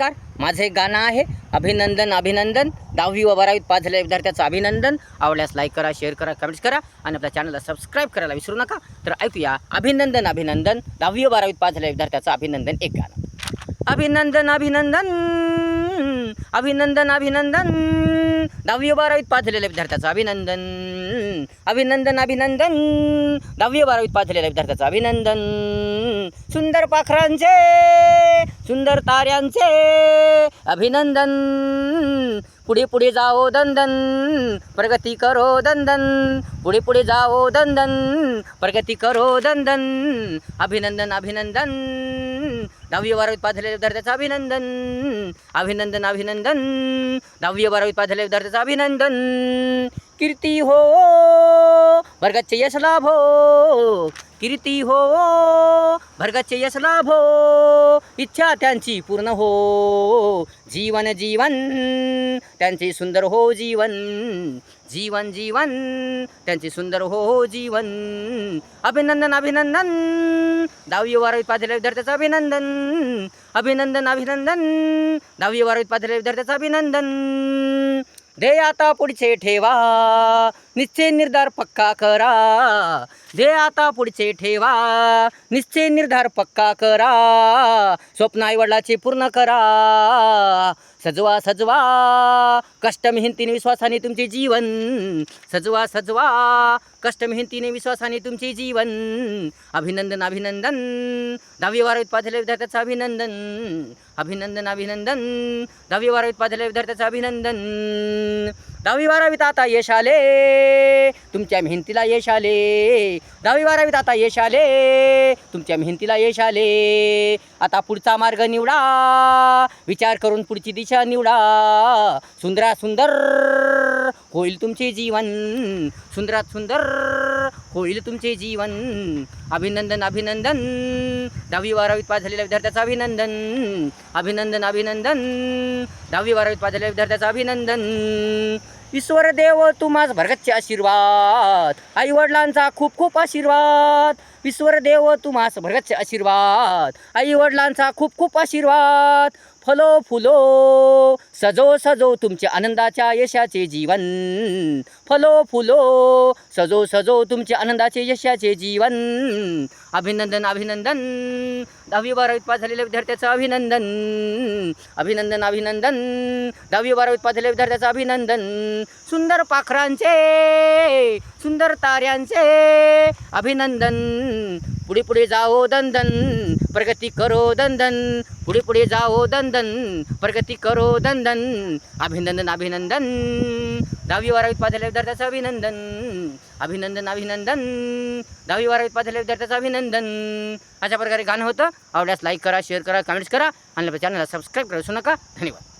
नमस्कार. माझं एक गाणं आहे. अभिनंदन अभिनंदन. दहावी व बारावीत पाच झालेल्या विद्यार्थ्याचं अभिनंदन. आवडल्यास लाईक करा शेअर करा कमेंट्स करा आणि आपल्या चॅनलला सबस्क्राईब करायला विसरू नका. तर ऐकूया. अभिनंदन अभिनंदन. दहावी व बारावीत पाच झालेल्या विद्यार्थ्याचं अभिनंदन. एक गाणं. अभिनंदन अभिनंदन. अभिनंदन अभिनंदन. दहावी बारावीत पास झालेल्या विद्यार्थ्याचं अभिनंदन. अभिनंदन अभिनंदन. दहावी बारावीत पास झालेल्या विद्यार्थ्याचं अभिनंदन. सुंदर पाखरांचे सुंदर ताऱ्यांचे अभिनंदन. पुढे पुढे जाओ दंदन प्रगती करो दंदन. पुढे पुढे जाओ दंदन प्रगती करो दंदन. अभिनंदन अभिनंदन. दहावी बारावीत पास झालेल्या विद्यार्थ्याचं अभिनंदन अभिनंदन अभिनंदन. दहावी बारावीत पास झालेल्या विद्यार्थ्याचं अभिनंदन. कीर्ती हो वर्गाचे यश लाभ. हो कीर्ती हो भरगाचे यश लाभो हो, इच्छा त्यांची पूर्ण हो. जीवन जीवन त्यांचे सुंदर हो जीवन. जीवन जीवन त्यांचे सुंदर हो जीवन. अभिनंदन अभिनंदन दहावी बारावीत पास विद्यार्थ्याचं अभिनंदन. अभिनंदन अभिनंदन दहावी बारावीत पास विद्यार्थ्याचं अभिनंदन. दे आता पुढचे ठेवा. निश्चय निर्धार पक्का करा. दे आता पुढचे ठेवा. निश्चय निर्धार पक्का करा. स्वप्न आईवडिलाचे पूर्ण करा. सजवा सजवा कष्ट मेहनतीने विश्वासाने तुमचे जीवन. सजवा सजवा कष्ट मेहनतीने विश्वासाने तुमचे जीवन. अभिनंदन अभिनंदन. दहावी बारावीत पास विद्यार्थ्याचं अभिनंदन. अभिनंदन अभिनंदन. दहावी बारावीत पास विद्यार्थ्याचं अभिनंदन. दहावी बारावीत आता यश आले. तुमच्या मेहनतीला यश आले. दहावी बारावीत आता यश आले. तुमच्या मेहनतीला यश आले. आता पुढचा मार्ग निवडा. विचार करून पुढची दिशा निवडा. सुंदरा सुंदर होईल तुमचे जीवन. सुंदरात सुंदर होईल तुमचे जीवन. अभिनंदन अभिनंदन. दहावी बारावीत पास झालेल्या विद्यार्थ्याचं अभिनंदन. अभिनंदन अभिनंदन. दहावी बारावीत पास झालेल्या विद्यार्थ्याचं अभिनंदन. ईश्वर देव तुम्हाच भरगतचे आशीर्वाद. आई वडिलांचा खूप खूप आशीर्वाद. ईश्वर देव तुम्हास भरगतचे आशीर्वाद. आई वडिलांचा खूप खूप आशीर्वाद. फलो फुलो सजो सजो तुमचे आनंदाच्या यशाचे जीवन. फलो फुलो सजो सजो तुमचे आनंदाचे यशाचे जीवन. अभिनंदन अभिनंदन. दहावी बारावीत पास झालेल्या विद्यार्थ्याचं अभिनंदन. अभिनंदन अभिनंदन. दहावी बारावीत पास झालेल्या विद्यार्थ्याचं अभिनंदन. सुंदर पाखरांचे सुंदर ताऱ्यांचे अभिनंदन. पुढे पुढे जाओ दंदन प्रगती करो दंदन. पुढे पुढे जाओ दंदन प्रगती करो दंदन. अभिनंदन अभिनंदन. दहावी बारावीत पास झालेल्या विद्यार्थ्याचं अभिनंदन. अभिनंदन अभिनंदन. दहावी बारावीत पास झालेल्या विद्यार्थ्याचं अभिनंदन. अशा प्रकारे गाणं होतं. आवडल्यास लाईक करा शेअर करा कमेंट्स करा. आणि चॅनलला सबस्क्राईब करू नका. धन्यवाद.